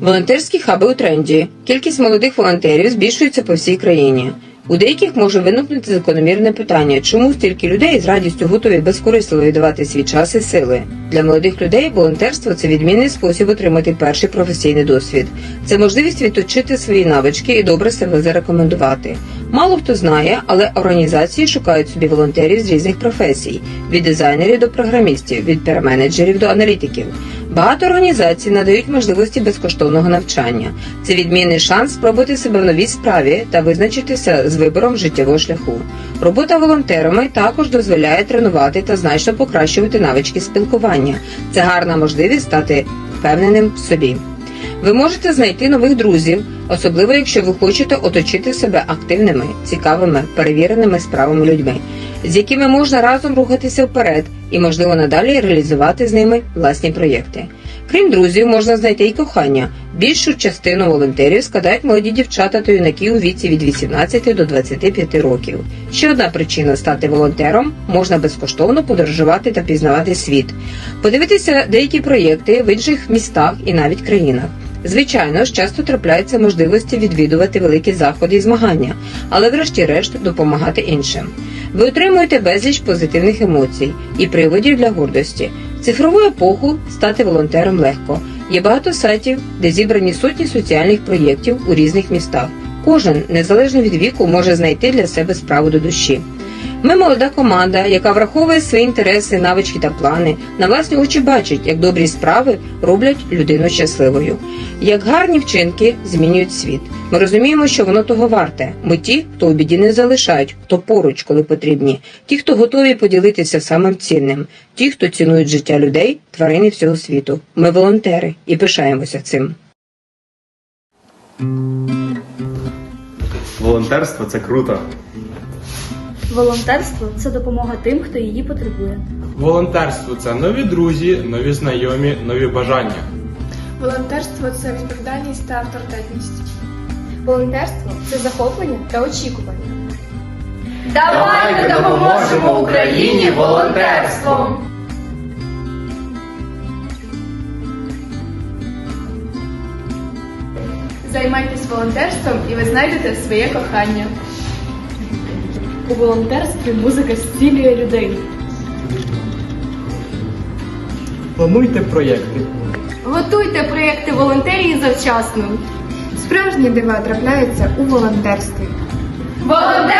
Волонтерські хаби у тренді. Кількість молодих волонтерів збільшується по всій країні. У деяких може виникнути закономірне питання, чому стільки людей з радістю готові безкорисливо віддавати свій час і сили. Для молодих людей волонтерство це відмінний спосіб отримати перший професійний досвід. Це можливість відточити свої навички і добре себе зарекомендувати. Мало хто знає, але організації шукають собі волонтерів з різних професій: від дизайнерів до програмістів, від піар-менеджерів до аналітиків. Багато організацій надають можливості безкоштовного навчання. Це відмінний шанс спробувати себе в новій справі та визначитися з вибором життєвого шляху. Робота волонтерами також дозволяє тренувати та значно покращувати навички спілкування. Це гарна можливість стати впевненим в собі. Ви можете знайти нових друзів, особливо якщо ви хочете оточити себе активними, цікавими, перевіреними справами людьми, з якими можна разом рухатися вперед і, можливо, надалі реалізувати з ними власні проєкти. Крім друзів, можна знайти і кохання. Більшу частину волонтерів складають молоді дівчата та юнаки у віці від 18 до 25 років. Ще одна причина стати волонтером можна безкоштовно подорожувати та пізнавати світ, подивитися деякі проєкти в інших містах і навіть країнах. Звичайно ж, часто трапляються можливості відвідувати великі заходи і змагання, але врешті-решт допомагати іншим. Ви отримуєте безліч позитивних емоцій і приводів для гордості. В цифрову епоху стати волонтером легко. Є багато сайтів, де зібрані сотні соціальних проєктів у різних містах. Кожен, незалежно від віку, може знайти для себе справу до душі. Ми молода команда, яка враховує свої інтереси, навички та плани, на власні очі бачить, як добрі справи роблять людину щасливою, як гарні вчинки змінюють світ. Ми розуміємо, що воно того варте. Ми ті, хто у біді не залишають, хто поруч, коли потрібні, ті, хто готові поділитися самим цінним, ті, хто цінують життя людей, тварин і всього світу. Ми волонтери і пишаємося цим. Волонтерство це круто. Волонтерство це допомога тим, хто її потребує. Волонтерство це нові друзі, нові знайомі, нові бажання. Волонтерство це відповідальність та авторитетність. Волонтерство це захоплення та очікування. Давайте допоможемо Україні волонтерством! Займайтесь волонтерством і ви знайдете своє кохання. У волонтерстві музика зцілює людей. Плануйте проєкти. Готуйте проєкти волонтерії завчасно. Справжні дива трапляються у волонтерстві. Волонтерство надихає!